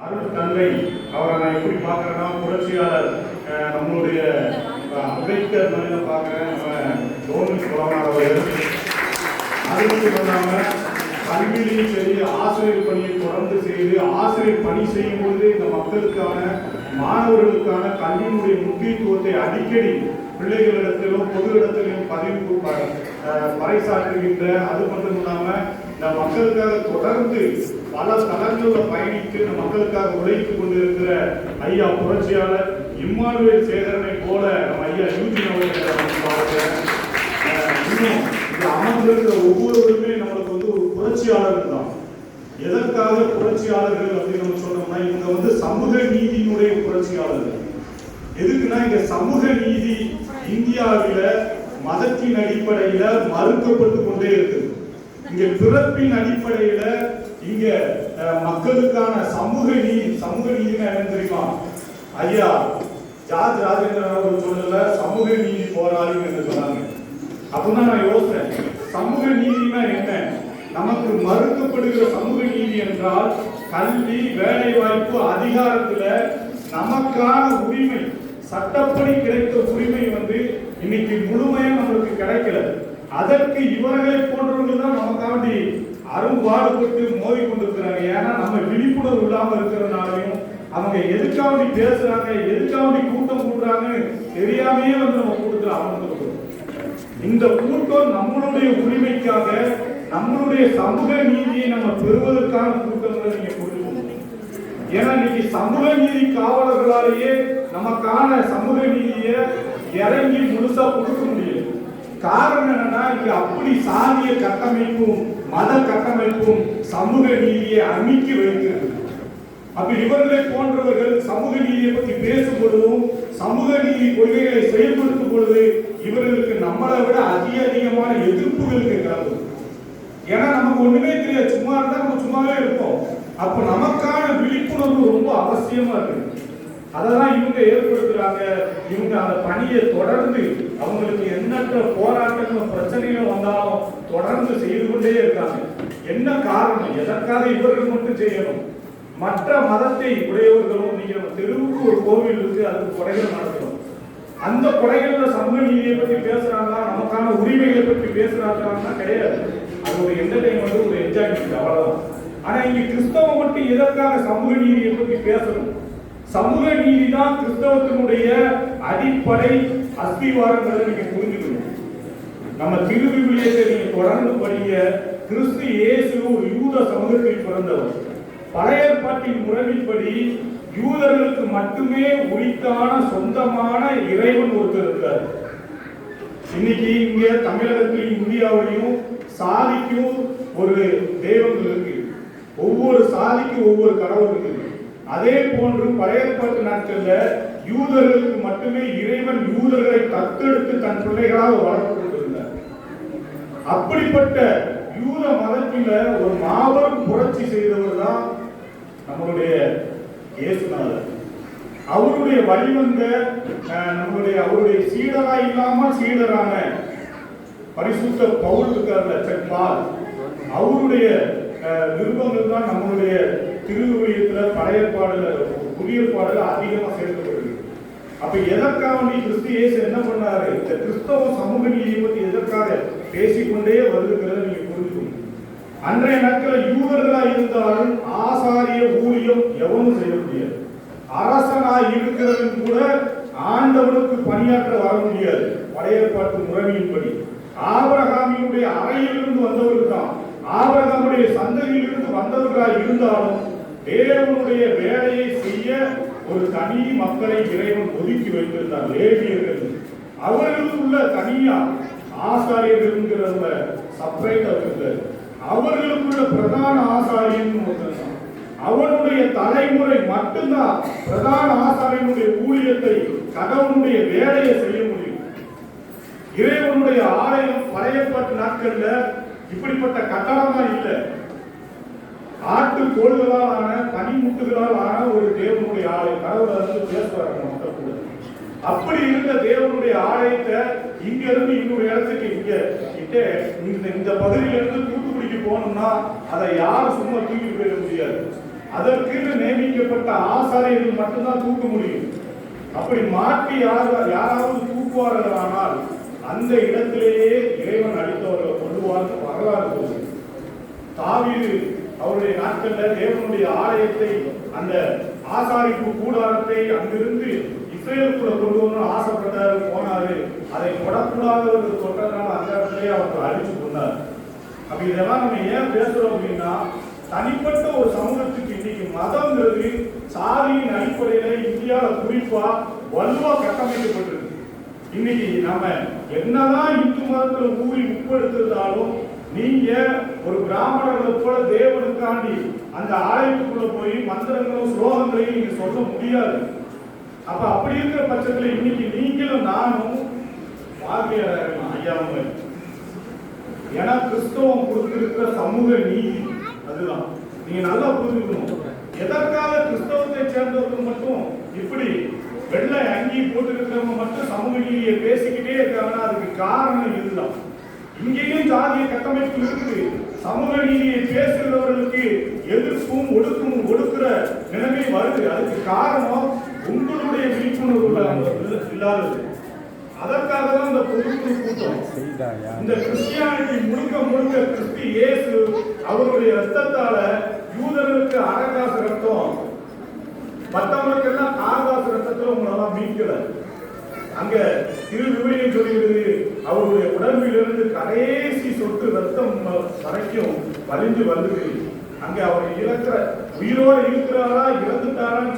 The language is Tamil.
அருள் தந்தை அவரை நான் எப்படி பார்க்குறேன்னா புரட்சியாளர் அஹ், நம்மளுடைய அம்பேத்கர் மனிதன் பார்க்குறேன். நம்ம கவர்மெண்ட் புலவனார் அவர்கள் அது மட்டும் இல்லாமல் கல்வியிலையும் சரி ஆசிரியர் பணியை தொடர்ந்து செய்து ஆசிரியர் பணி செய்யும் பொழுது இந்த மக்களுக்கான மாணவர்களுக்கான கல்வியினுடைய முக்கியத்துவத்தை அடிக்கடி பிள்ளைகளிடத்திலும் பொது இடத்திலும் பதிவு பறைசாற்றுகின்ற அது மட்டும் இல்லாம இந்த மக்களுக்காக தொடர்ந்து பல தளங்களில் பயணித்து இந்த மக்களுக்காக உழைத்துக் கொண்டிருக்கிற ஐயா புரட்சியாளர் இம்மானுவேல் சேகரனை போல நம்ம ஐயா யூஜின் அவர்களை இன்னும் இந்த அமர்ந்திருக்கிற ஒவ்வொருவருமே நம்மளுக்கு வந்து ஒரு புரட்சியாளர் தான். எதற்காக புரட்சியாளர்கள் அப்படின்னு நம்ம சொன்னோம்னா இவங்க வந்து சமூக நீதியினுடைய புரட்சியாளர்கள். எதுக்குன்னா இங்க சமூக நீதி இந்தியாவில மதத்தின் அடிப்படையில மறுக்கப்பட்டு கொண்டே இருக்குது. இங்க பிறப்பின் அடிப்படையில இங்க மக்களுக்கான சமூக நீதி சமூக நீதினா என்ன தெரியுமா? ஐயா ஜார்ஜ் ராஜேந்திரன் அவர்கள் சொல்லல சமூக நீதி போராளி என்று சொன்னாங்க. அப்படின்னா நான் யோசிச்சேன் சமூக நீதினா என்ன? நமக்கு மறுக்கப்படுகிற சமூக நீதி என்றால் கல்வி வேலை வாய்ப்பு அதிகாரத்துல நமக்கான உரிமை. சட்டப்படி கிடைத்த உரிமை வந்து இன்னைக்கு முழுமையா நம்மளுக்கு கிடைக்கல. அதற்கு இவர்களை போன்றவர்கள் தான் நமக்காண்டி அரும்பாடுபட்டு மோதி கொண்டிருக்கிறாங்க. ஏன்னா நம்ம விழிப்புணர்வு இல்லாம இருக்கிறதுனாலையும் அவங்க எதுக்காண்டி பேசுறாங்க எதுக்காண்டி கூட்டம் கூடுறாங்கன்னு தெரியாமையே வந்து நம்ம கூட்டத்தில் அமர்ந்துருக்கிறோம் இந்த கூட்டம் நம்மளுடைய உரிமைக்காக நம்மளுடைய சமூக நீதியை நம்ம பெறுவதற்கான கூட்டங்களை நீங்க புரிஞ்சுக்கணும் ஏன்னா இன்னைக்கு சமூக நீதி காவலர்களாலேயே நமக்கான சமூக நீதியை இறங்கி முழுசா கொடுக்க முடியல. காரணம் என்னன்னா இங்க அப்படி சாதிய கட்டமைப்பும் மத கட்டமைப்பும் சமூக நீதியை அமுக்கி வைக்கிறது. அப்ப இவர்களை போன்றவர்கள் சமூக நீதியை பத்தி பேசும் பொழுதும் சமூக நீதி கொள்கைகளை செயல்படுத்தும் பொழுது இவர்களுக்கு நம்மளை விட அதிக அதிகமான எதிர்ப்புகள் கிளம்பும் ஏன்னா நமக்கு ஒண்ணுமே தெரியாது. சும்மா இருந்தா நம்ம சும்மாவே இருப்போம். அப்ப நமக்கான விழிப்புணர்வு ரொம்ப அவசியமா இருக்கு. அதெல்லாம் இவங்க ஏற்படுத்துறாங்க. இவங்க அந்த பணியை தொடர்ந்து அவங்களுக்கு எண்ணற்ற போராட்டங்களும் பிரச்சனைகளும் வந்தாலும் தொடர்ந்து செய்து கொண்டே இருக்காங்க. என்ன காரணம்? எதற்காக இவர்கள் மட்டும் செய்யணும்? மற்ற மதத்தை உடையவர்களும் நீங்க தெருவுக்கு ஒரு கோவில் இருக்கு அதுக்கு கொடைகள் நடத்தணும். அந்த கொடைகள்ல சமூக நீதியை பத்தி பேசுறாங்களா? நமக்கான உரிமைகளை பற்றி பேசுறாங்கன்னா கிடையாது. அது ஒரு என்டர்டைன்மெண்ட் ஒரு என்ஜாய்மெண்ட் அவ்வளவுதான். ஆனா இங்க கிறிஸ்தவம் மட்டும் எதற்காக சமூக நீதியை பற்றி பேசணும்? சமூக நீதி தான் கிறிஸ்தவத்தினுடைய அடிப்படை அஸ்திவாரங்களை நீங்க புரிஞ்சுக்கணும். நம்ம திருவிவிலியத்தை நீங்க தொடர்ந்து படிங்க. கிறிஸ்து இயேசு ஒரு யூத சமூகத்தில் பிறந்தவர். பழைய ஏற்பாட்டின் முறைப்படி யூதர்களுக்கு மட்டுமே உரித்தான சொந்தமான இறைவன் ஒருத்தர் இருக்கார். இன்னைக்கு இங்க தமிழகத்திலையும் இந்தியாவிலையும் சாதிக்கும் ஒரு தெய்வங்கள் இருக்கு. ஒவ்வொரு சாதிக்கும் ஒவ்வொரு கடவுள் இருக்குது. அதே போன்று பழையப்பட்ட நாட்களில் நாட்கள்ல யூதர்களுக்கு மட்டுமே இறைவன் யூதர்களை தத்தெடுத்து தன் பிள்ளைகளாக வளர்த்து கொண்டிருந்தார். அப்படிப்பட்ட யூத மதத்தில ஒரு மாபெரும் புரட்சி செய்தவர் தான் நம்மளுடைய இயேசுநாதர். அவருடைய வழிவந்த அஹ், நம்மளுடைய அவருடைய சீடரா இல்லாம சீடரான பரிசுத்த பவுல் இருக்கார்ல செக்மால் அவருடைய விருப்பங்கள் தான் நம்மளுடைய திருவிழியத்தில் பழைய பாடல புதிய பாடல அதிகமாக சேர்க்கப்படுது. அப்ப எதற்காக நீ கிறிஸ்து இயேசு என்ன பண்ணாரு? இந்த கிறிஸ்தவ சமூக நீதியை பற்றி எதற்காக பேசிக்கொண்டே வருகிறத நீங்க புரிஞ்சுக்கணும். அன்றைய நாட்களில் யூதர்களா இருந்தாலும் ஆசாரிய ஊழியம் எவனும் செய்ய முடியாது. அரசனாக இருக்கிறது கூட ஆண்டவனுக்கு பணியாற்ற வர முடியாது. பழைய பாட்டு முறைமையின்படி ஆபரகாமியுடைய அறையிலிருந்து வந்தவர்கள் தான் ஆபிரகாமுடைய சந்ததியிலிருந்து வந்தவர்களாய் இருந்தாலும் தேவனுடைய வேலையை செய்ய ஒரு தனி மக்களை இறைவன் ஒதுக்கி வைத்திருந்தார் லேவியர்கள். அவர்களுக்குள்ள தனியா ஆசாரியர்கள்ங்கிறதுல சப்ரேட் இருக்கிறது அவர்களுக்குள்ள பிரதான ஆசாரியன் ஒருத்தன் அவனுடைய தலைமுறை மட்டும்தான் பிரதான ஆசாரியனுடைய ஊழியத்தை கடவுளுடைய வேலையை செய்ய முடியும். இறைவனுடைய ஆலயம் பழையப்பட்ட நாட்கள்ல இப்படிப்பட்ட கட்டடமா இல்லை. ஆட்டு கோள்களால் ஆன பனிமுட்டுகளால் ஆன ஒரு தேவனுடைய ஆலயம் கடவுளை வந்து பேசுவாங்க மக்கள் கூட. அப்படி இருந்த தேவனுடைய ஆலயத்தை இங்க இருந்து இன்னொரு இடத்துக்கு இங்க கிட்டே இந்த இந்த பகுதியில இருந்து தூத்துக்குடிக்கு போகணும்னா அதை யாரும் சும்மா தூக்கி போயிட முடியாது. அதற்குன்னு நியமிக்கப்பட்ட ஆசாரியர்கள் மட்டும்தான் தூக்க முடியும். அப்படி மாற்றி யாரா- யாராவது தூக்குவார்களானால் அந்த இடத்திலேயே அளித்தவர்கள் வரலாறு சொல்லுது தாவீது அவருடைய நாட்கள்ல தேவனுடைய ஆலயத்தை அந்த ஆசாரிப்பு கூடாரத்தை அங்கிருந்து இஸ்ரேலுக்குள்ள கொண்டு வரணும்னு ஆசைப்பட்டாரு போனாரு. அதை தொடக்கூடாதவர்கள் சொல்றதுனால அந்த இடத்துலயே அவர் அழிச்சு கொண்டார் அப்ப இதெல்லாம் நம்ம ஏன் பேசுறோம் அப்படின்னா தனிப்பட்ட ஒரு சமூகத்துக்கு இன்னைக்கு மதம்ங்கிறது சாதியின் அடிப்படையில இந்தியாவில் குறிப்பா வலுவா கட்டமைக்கப்பட்டிருக்கு. இன்னைக்கு நம்ம என்னதான் இந்து மதத்துல ஊறி உட்படுத்திருந்தாலும் நீங்க ஒரு பிராமணர்களை போல தேவனுக்காண்டி அந்த ஆலயத்துக்குள்ள போய் மந்திரங்களும் ஸ்லோகங்களையும் நீங்க சொல்ல முடியாது. அப்ப அப்படி இருக்கிற பட்சத்துல இன்னைக்கு நீங்களும் நானும் பார்வையாளர்கள் ஐயாவும் ஏன்னா கிறிஸ்தவம் கொடுத்திருக்கிற சமூக நீதி அதுதான். நீங்க நல்லா புரிஞ்சுக்கணும். எதற்காக கிறிஸ்தவத்தை சேர்ந்தவர்கள் மட்டும் இப்படி வெள்ளை அங்கி போட்டிருக்கிறவங்க மட்டும் சமூக நீதியை பேசிக்கிட்டே இருக்காங்கன்னா அதுக்கு காரணம் இதுதான் இங்கேயும் ஜாதிய கட்டமைப்பு இருக்குது. சமூக நீதியை பேசுகிறவர்களுக்கு எதிர்ப்பும் ஒடுக்கும் ஒடுக்குற நிலைமை வருது. அதுக்கு காரணம் உங்களுடைய விழிப்புணர்வு இல்லாதது. அதற்காக தான் இந்த பொதுக்குழு கூட்டம். இந்த கிறிஸ்டியானிட்டி முழுக்க முழுக்க கிறிஸ்து இயேசு அவருடைய ரத்தத்தால யூதர்களுக்கு அரகாசு ரத்தம். மற்றவங்களுக்கெல்லாம் காரகாசு ரத்தத்தில் உங்களெல்லாம் மீட்கல. அங்க திரு விவிலியம் சொல்கிறது அவருடைய உடம்பிலிருந்து கடைசி சொட்டு ரத்தம் வரைக்கும் வலிந்து வந்தது. அங்க அவர் இழக்கிற உயிரோடு இருக்கிறாரா இழந்துட்டாரான்னு